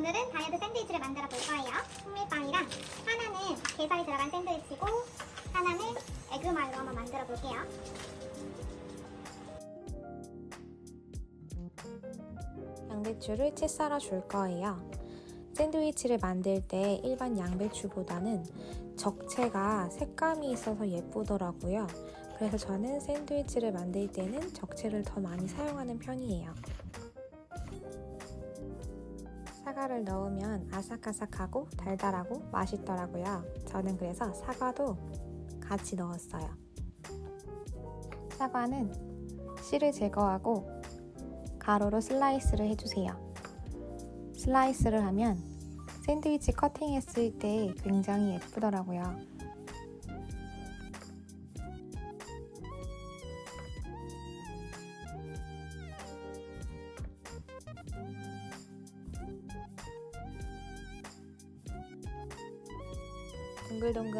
오늘은 다이어트 샌드위치를 만들어 볼 거예요. 통밀빵이랑 하나는 게살이 들어간 샌드위치고 하나는 에그마요로 한번 만들어 볼게요. 양배추를 채 썰어 줄 거예요. 샌드위치를 만들 때 일반 양배추보다는 적채가 색감이 있어서 예쁘더라고요. 그래서 저는 샌드위치를 만들 때는 적채를 더 많이 사용하는 편이에요. 사과를 넣으면 아삭아삭하고 달달하고 맛있더라고요. 저는 그래서 사과도 같이 넣었어요. 사과는 씨를 제거하고 가로로 슬라이스를 해주세요. 슬라이스를 하면 샌드위치 커팅했을 때 굉장히 예쁘더라고요.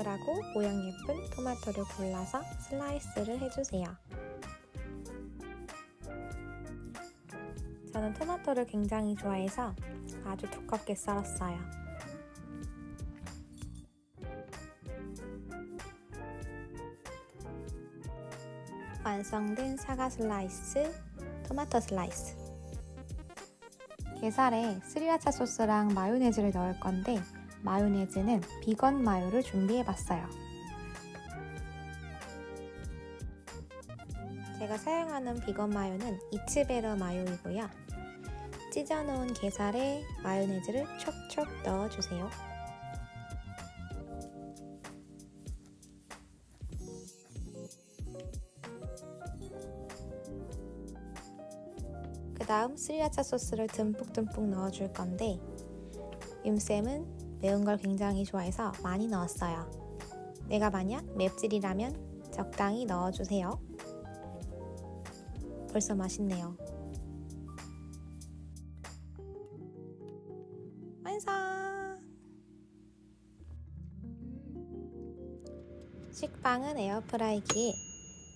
동글동글하고 모양 예쁜 토마토를 골라서 슬라이스를 해주세요. 저는 토마토를 굉장히 좋아해서 아주 두껍게 썰었어요. 완성된 사과 슬라이스, 토마토 슬라이스. 게살에 스리라차 소스랑 마요네즈를 넣을 건데 마요네즈는 비건 마요를 준비해 봤어요. 제가 사용하는 비건 마요는 이츠베러 마요이고요. 찢어 놓은 게살에 마요네즈를 촉촉 넣어주세요. 그 다음 스리라차 소스를 듬뿍듬뿍 넣어줄 건데 윤쌤은 매운 걸 굉장히 좋아해서 많이 넣었어요. 내가 만약 맵찔이라면 적당히 넣어주세요. 벌써 맛있네요. 완성! 식빵은 에어프라이기에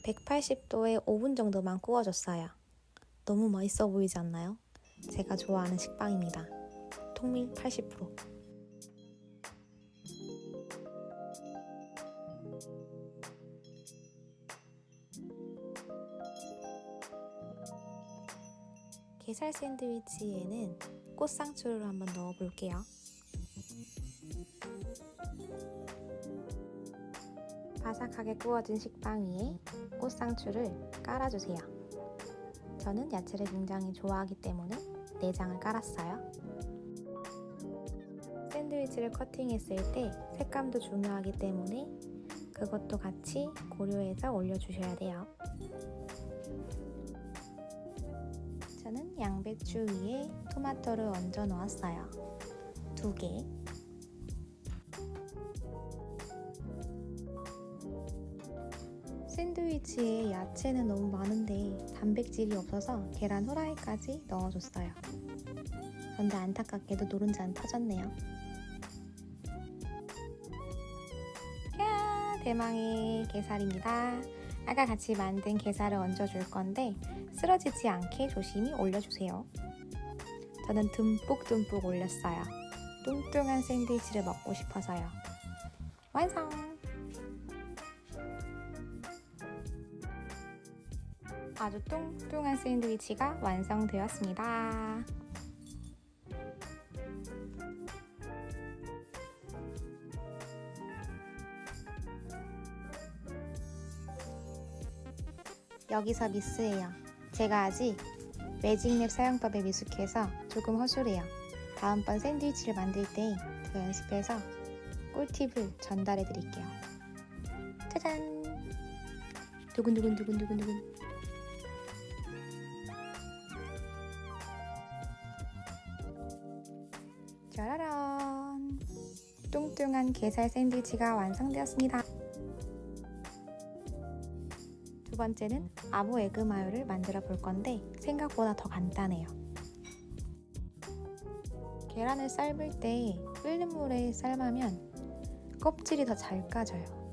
180도에 5분 정도만 구워줬어요. 너무 맛있어 보이지 않나요? 제가 좋아하는 식빵입니다. 통밀 80%. 게살 샌드위치에는 꽃상추를 한번 넣어볼게요. 바삭하게 구워진 식빵 위에 꽃상추를 깔아주세요. 저는 야채를 굉장히 좋아하기 때문에 내장을 깔았어요. 샌드위치를 커팅했을 때 색감도 중요하기 때문에 그것도 같이 고려해서 올려주셔야 돼요. 양배추 위에 토마토를 얹어 놓았어요. 두 개. 샌드위치에 야채는 너무 많은데 단백질이 없어서 계란 후라이까지 넣어줬어요. 그런데 안타깝게도 노른자 안 터졌네요. 야, 대망의 게살입니다. 아까 같이 만든 게살을 얹어줄 건데 쓰러지지 않게 조심히 올려주세요. 저는 듬뿍듬뿍 올렸어요. 뚱뚱한 샌드위치를 먹고 싶어서요. 완성! 아주 뚱뚱한 샌드위치가 완성되었습니다. 여기서 미스예요. 제가 아직 매직랩 사용법에 미숙해서 조금 허술해요. 다음번 샌드위치를 만들 때더 연습해서 꿀팁을 전달해 드릴게요. 짜잔! 두근두근 두근두근 두근. 짜라란! 뚱뚱한 게살 샌드위치가 완성되었습니다. 두 번째는 아모 에그 마요를 만들어 볼 건데 생각보다 더 간단해요. 계란을 삶을 때 끓는 물에 삶으면 껍질이 더 잘 까져요.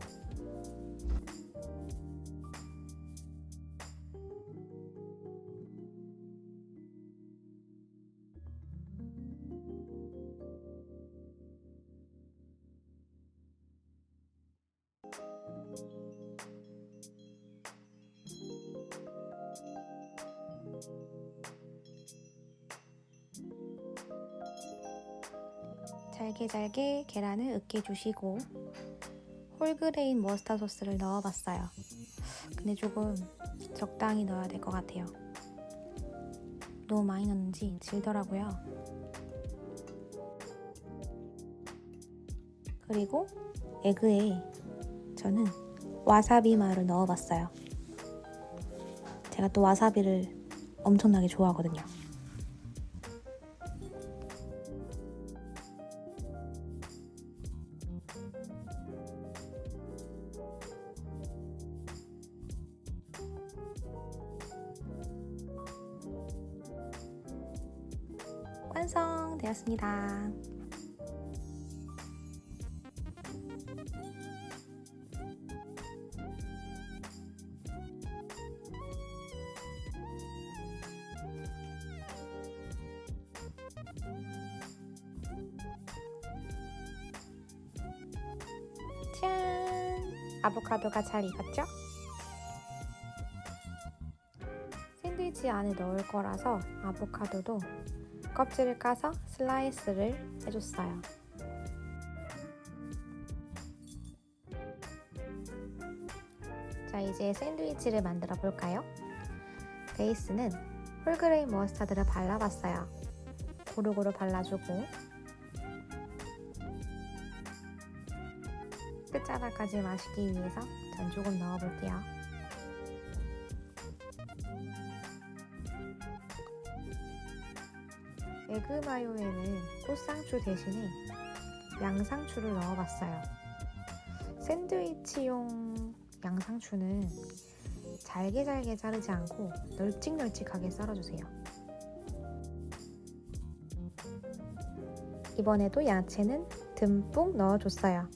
잘게 잘게 계란을 으깨주시고 홀그레인 머스타드 소스를 넣어봤어요. 근데 조금 적당히 넣어야 될 것 같아요. 너무 많이 넣는지 질더라고요. 그리고 에그에 저는 와사비 마요를 넣어봤어요. 제가 또 와사비를 엄청나게 좋아하거든요. 완성되었습니다. 짠! 아보카도가 잘 익었죠? 샌드위치 안에 넣을 거라서 아보카도도 껍질을 까서 슬라이스를 해줬어요. 자, 이제 샌드위치를 만들어 볼까요? 베이스는 홀그레인 머스타드를 발라봤어요. 고루고루 발라주고 끝자락까지 마시기 위해서 전 조금 넣어볼게요. 에그 마요에는 꽃상추 대신에 양상추를 넣어봤어요. 샌드위치용 양상추는 잘게 잘게 자르지 않고 널찍널찍하게 썰어주세요. 이번에도 야채는 듬뿍 넣어줬어요.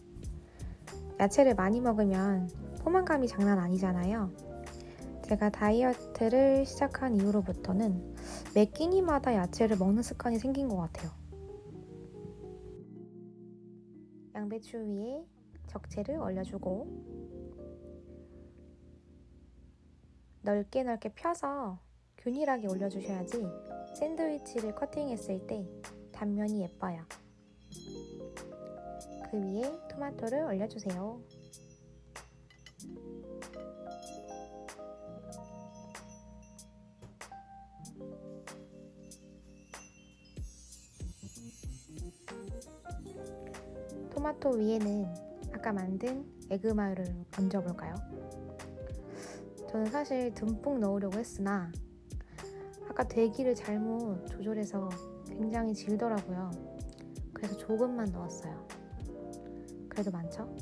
야채를 많이 먹으면 포만감이 장난 아니잖아요. 제가 다이어트를 시작한 이후로부터는 매 끼니마다 야채를 먹는 습관이 생긴 것 같아요. 양배추 위에 적채를 올려주고 넓게 넓게 펴서 균일하게 올려주셔야지 샌드위치를 커팅했을 때 단면이 예뻐요. 그 위에 토마토를 올려주세요. 토마토 위에는 아까 만든 에그마요를 얹어볼까요? 저는 사실 듬뿍 넣으려고 했으나 아까 대기를 잘못 조절해서 굉장히 질더라고요. 그래서 조금만 넣었어요. 그래도 많죠?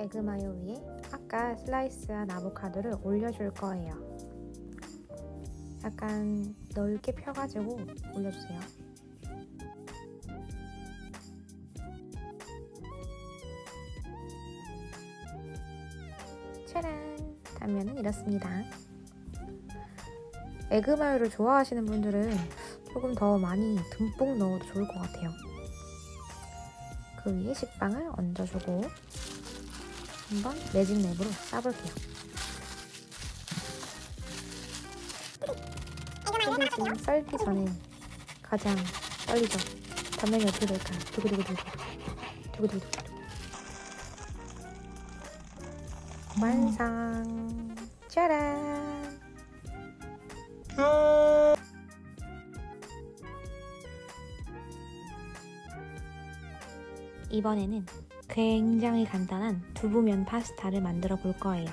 에그마요 위에 아까 슬라이스한 아보카도를 올려줄 거예요. 약간 넓게 펴가지고 올려주세요. 짜란! 단면은 이렇습니다. 에그마요를 좋아하시는 분들은 조금 더 많이 듬뿍 넣어도 좋을 것 같아요. 그 위에 식빵을 얹어주고 한번 매직 랩으로 싸볼게요. 샌드위치 썰기 전에 가장 떨리죠. 단면이 어떻게 될까요? 두구두구두구 두구두구두구 완성 짜란 이번에는 굉장히 간단한 두부면 파스타를 만들어 볼 거예요.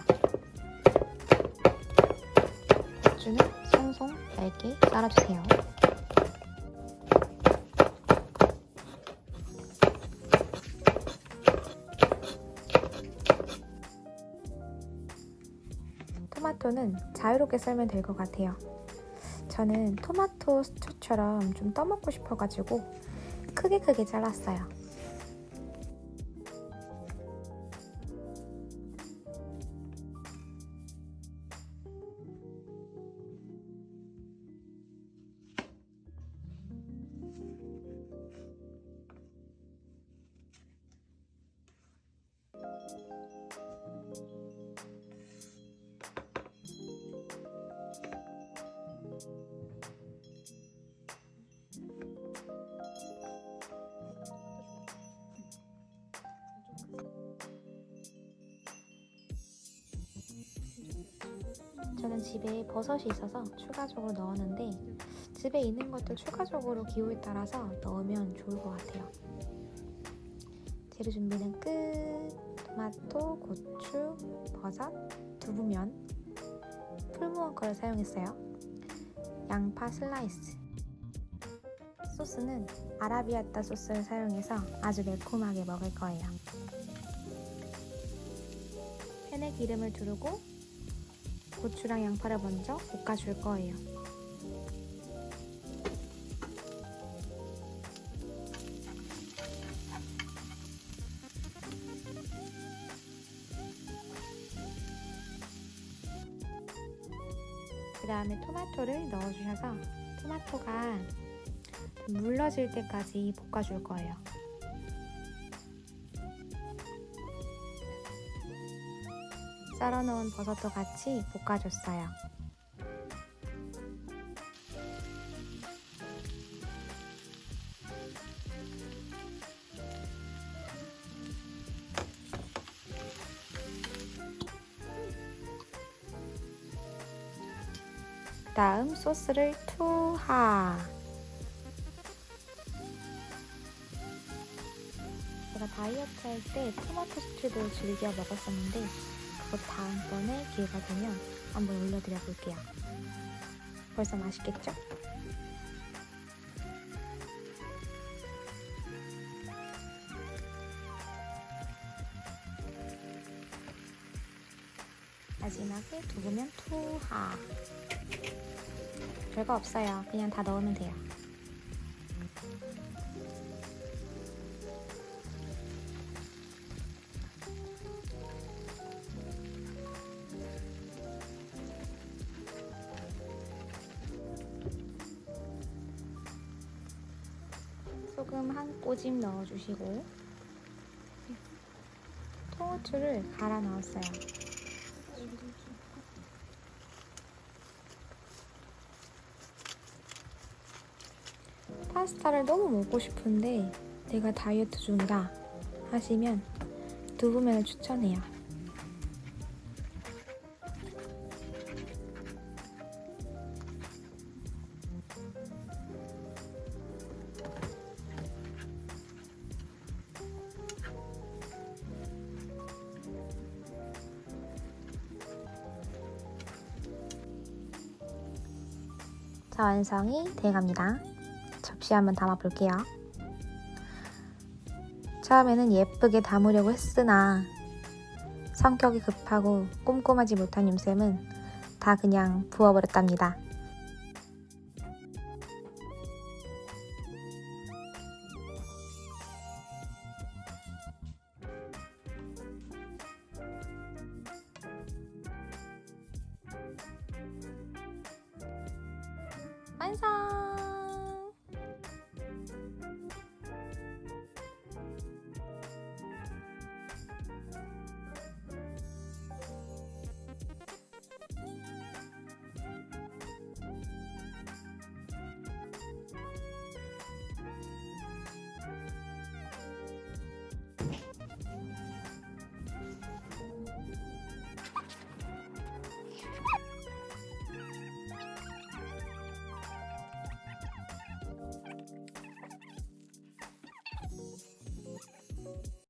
고추는 송송 얇게 썰어주세요. 토마토는 자유롭게 썰면 될 것 같아요. 저는 토마토 스튜처럼 좀 떠먹고 싶어가지고 크게 크게 잘랐어요. 저는 집에 버섯이 있어서 추가적으로 넣었는데 집에 있는 것들 추가적으로 기호에 따라서 넣으면 좋을 것 같아요. 재료 준비는 끝. 토마토, 고추, 버섯, 두부면, 풀무원 거를 사용했어요. 양파 슬라이스. 소스는 아라비아따 소스를 사용해서 아주 매콤하게 먹을 거예요. 팬에 기름을 두르고 고추랑 양파를 먼저 볶아줄 거예요. 그 다음에 토마토를 넣어주셔서 토마토가 좀 물러질 때까지 볶아줄 거예요. 썰어 놓은 버섯도 같이 볶아줬어요. 다음 소스를 투하. 제가 다이어트 할 때 토마토 스튜도 즐겨 먹었었는데 그것 다음번에 기회가 되면 한번 올려드려 볼게요. 벌써 맛있겠죠? 마지막에 두부면 투하. 별거 없어요. 그냥 다 넣으면 돼요. 소금 한 꼬집 넣어주시고 통후추를 갈아 넣었어요. 파스타를 너무 먹고 싶은데 내가 다이어트 중이다 하시면 두부면을 추천해요. 자, 완성이 돼갑니다. 접시 한번 담아 볼게요. 처음에는 예쁘게 담으려고 했으나 성격이 급하고 꼼꼼하지 못한 윤쌤은 다 그냥 부어버렸답니다.